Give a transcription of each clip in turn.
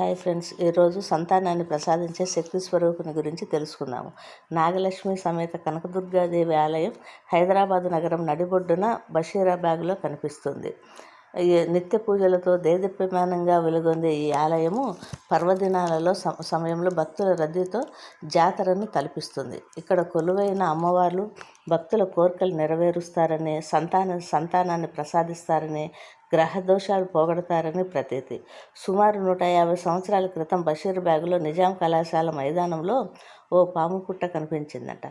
Hi friends ఈరోజు సంతానాన్ని ప్రసాదించే శక్తి స్వరూపుని గురించి తెలుసుకుందాము. నాగలక్ష్మి సమేత కనకదుర్గాదేవి ఆలయం హైదరాబాద్ నగరం నడిబొడ్డున బషీరాబాగ్లో కనిపిస్తుంది. ఈ నిత్య పూజలతో దేదీప్యమానంగా వెలుగొందే ఈ ఆలయము పర్వదినాలలో సమయంలో భక్తుల రద్దీతో జాతరను తలపిస్తుంది. ఇక్కడ కొలువైన అమ్మవార్లు భక్తుల కోరికలు నెరవేరుస్తారని సంతాన సంతానాన్ని ప్రసాదిస్తారని గ్రహ దోషాలు పోగొడతారని ప్రతీతి. సుమారు నూట యాభై సంవత్సరాల క్రితం బషీర్ బ్యాగులో నిజాం కళాశాల మైదానంలో ఓ పాము పుట్ట కనిపించిందట.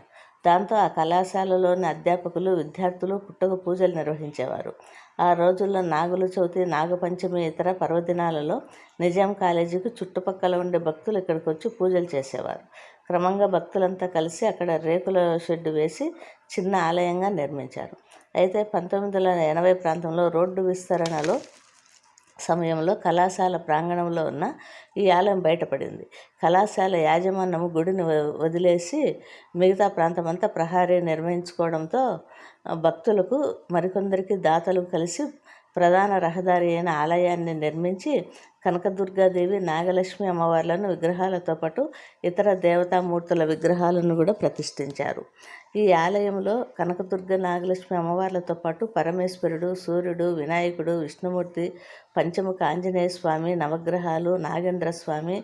దాంతో ఆ కళాశాలలోని అధ్యాపకులు విద్యార్థులు పుట్టక పూజలు నిర్వహించేవారు. ఆ రోజుల్లో నాగుల చవితి నాగపంచమి ఇతర పర్వదినాలలో నిజాం కాలేజీకి చుట్టుపక్కల ఉండే భక్తులు ఇక్కడికి వచ్చి పూజలు చేసేవారు. క్రమంగా భక్తులంతా కలిసి అక్కడ రేకుల షెడ్డు వేసి చిన్న ఆలయంగా నిర్మించారు. అయితే పంతొమ్మిది వందల ఎనభై ప్రాంతంలో రోడ్డు విస్తరణలో సమయంలో కళాశాల ప్రాంగణంలో ఉన్న ఈ ఆలయం బయటపడింది. కళాశాల యాజమాన్యము గుడిని వ- వదిలేసి మిగతా ప్రాంతమంతా ప్రహారీ నిర్వహించుకోవడంతో భక్తులకు మరికొందరికి దాతలు కలిసి ప్రధాన రహదారి అయిన ఆలయాన్ని నిర్మించి కనకదుర్గాదేవి నాగలక్ష్మి అమ్మవార్లను విగ్రహాలతో పాటు ఇతర దేవతామూర్తుల విగ్రహాలను కూడా ప్రతిష్ఠించారు. ఈ ఆలయంలో కనకదుర్గ నాగలక్ష్మి అమ్మవార్లతో పాటు పరమేశ్వరుడు సూర్యుడు వినాయకుడు విష్ణుమూర్తి పంచముఖ ఆంజనేయ స్వామి నవగ్రహాలు నాగేంద్ర స్వామి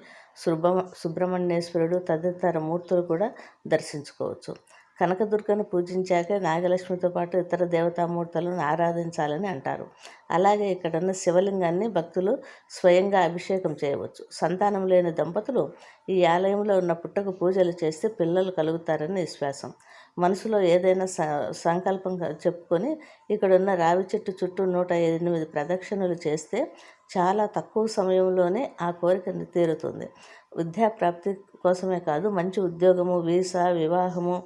సుబ్రహ్మణ్యేశ్వరుడు తదితర మూర్తులు కూడా దర్శించుకోవచ్చు. కనకదుర్గను పూజించాక నాగలక్ష్మితో పాటు ఇతర దేవతామూర్తులను ఆరాధించాలని అంటారు. అలాగే ఇక్కడున్న శివలింగాన్ని భక్తులు స్వయంగా అభిషేకం చేయవచ్చు. సంతానం లేని దంపతులు ఈ ఆలయంలో ఉన్న పుట్టకు పూజలు చేస్తే పిల్లలు కలుగుతారని విశ్వాసం. మనసులో ఏదైనా స సంకల్పం చెప్పుకొని ఇక్కడున్న రావి చెట్టు చుట్టూ నూట ఎనిమిది ప్రదక్షిణలు చేస్తే చాలా తక్కువ సమయంలోనే ఆ కోరిక తీరుతుంది. విద్యాప్రాప్తి కోసమే కాదు మంచి ఉద్యోగము వీసా వివాహము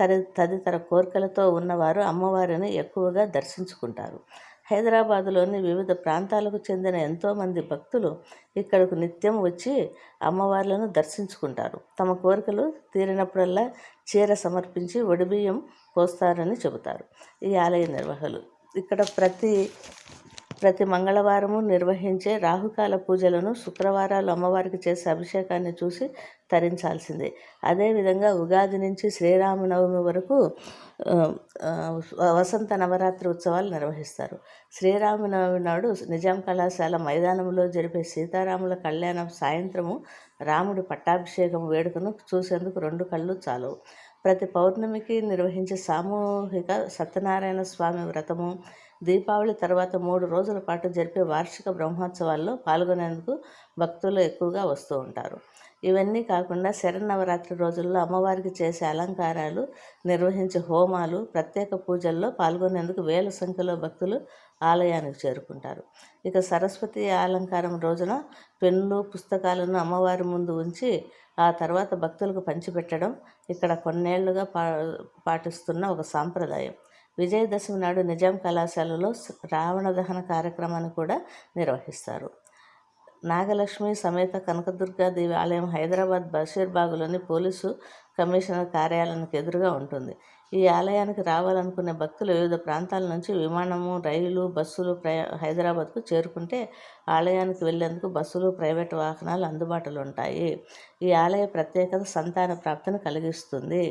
తదితర కోరికలతో ఉన్నవారు అమ్మవారిని ఎక్కువగా దర్శించుకుంటారు. హైదరాబాదులోని వివిధ ప్రాంతాలకు చెందిన ఎంతోమంది భక్తులు ఇక్కడకు నిత్యం వచ్చి అమ్మవార్లను దర్శించుకుంటారు. తమ కోరికలు తీరినప్పుడల్లా చీర సమర్పించి ఒడిబియ్యం పోస్తారని చెబుతారు. ఈ ఆలయ నిర్వాహకులు. ఇక్కడ ప్రతి ప్రతి మంగళవారము నిర్వహించే రాహుకాల పూజలను శుక్రవారాలు అమ్మవారికి చేసే అభిషేకాన్ని చూసి తరించాల్సిందే. అదేవిధంగా ఉగాది నుంచి శ్రీరామనవమి వరకు వసంత నవరాత్రి ఉత్సవాలు నిర్వహిస్తారు. శ్రీరామనవమి నాడు నిజాం కళాశాల మైదానంలో జరిపే సీతారాముల కళ్యాణం సాయంత్రము రాముడి పట్టాభిషేకం వేడుకను చూసేందుకు రెండు కళ్ళు చాలు. ప్రతి పౌర్ణమికి నిర్వహించే సామూహిక సత్యనారాయణ స్వామి వ్రతము దీపావళి తర్వాత మూడు రోజుల పాటు జరిపే వార్షిక బ్రహ్మోత్సవాల్లో పాల్గొనేందుకు భక్తులు ఎక్కువగా వస్తూ ఉంటారు. ఇవన్నీ కాకుండా శరన్నవరాత్రి రోజుల్లో అమ్మవారికి చేసే అలంకారాలు నిర్వహించే హోమాలు ప్రత్యేక పూజల్లో పాల్గొనేందుకు వేల సంఖ్యలో భక్తులు ఆలయానికి చేరుకుంటారు. ఇక సరస్వతి అలంకారం రోజున పెన్నులు పుస్తకాలను అమ్మవారి ముందు ఉంచి ఆ తర్వాత భక్తులకు పంచిపెట్టడం ఇక్కడ కొన్నేళ్ళుగా పా పాటిస్తున్న ఒక సాంప్రదాయం. విజయదశమి నాడు నిజాం కళాశాలలో రావణ దహన కార్యక్రమాన్ని కూడా నిర్వహిస్తారు. నాగలక్ష్మి సమేత కనకదుర్గాదేవి ఆలయం హైదరాబాద్ బషీర్బాగులోని పోలీసు కమిషనర్ కార్యాలయానికి ఎదురుగా ఉంటుంది. ఈ ఆలయానికి రావాలనుకునే భక్తులు వివిధ ప్రాంతాల నుంచి విమానము రైలు బస్సులు ప్రయా హైదరాబాద్కు చేరుకుంటే ఆలయానికి వెళ్ళేందుకు బస్సులు ప్రైవేట్ వాహనాలు అందుబాటులో ఉంటాయి. ఈ ఆలయ ప్రత్యేకత సంతాన ప్రాప్తిని కలిగిస్తుంది.